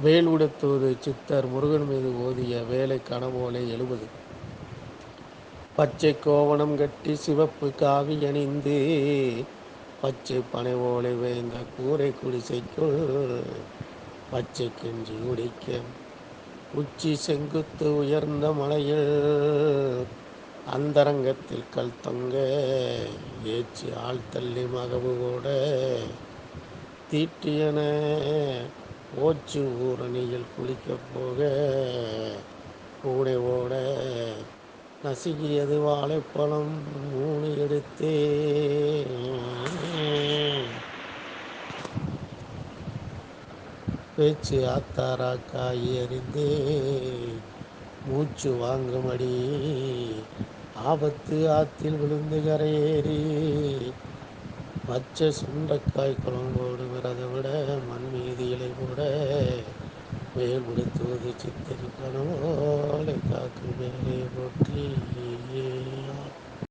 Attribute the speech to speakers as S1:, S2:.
S1: வேல் உடுத்துவது சித்தர் முருகன் மீது ஓதிய வேலை கனவோலை எழுவது பச்சை கோவணம் கட்டி சிவப்பு காவி அணிந்து பச்சை பனை ஓலை வேந்த கூரை குடிசைக்குள் பச்சை கெஞ்சி உடைக்க உச்சி செங்குத்து உயர்ந்த மலையில் அந்தரங்கத்தில் கல் தொங்க ஏச்சி ஆள் தள்ளி மகவு கூட தீட்டியன ஓச்சு ஊரணியில் குளிக்கப் போக. கூடை ஓட நசுக்கியது வாழைப்பழம் மூணு எடுத்தே பேச்சு ஆத்தாரா காய் மூச்சு வாங்குமடி ஆபத்து ஆத்தில் விழுந்து கரையேறி. பச்சை சுண்டைக்காய் குழம்போடு விரதை விட மண் மீதி இலை கூட வேல் உடுத்துவது சித்தரி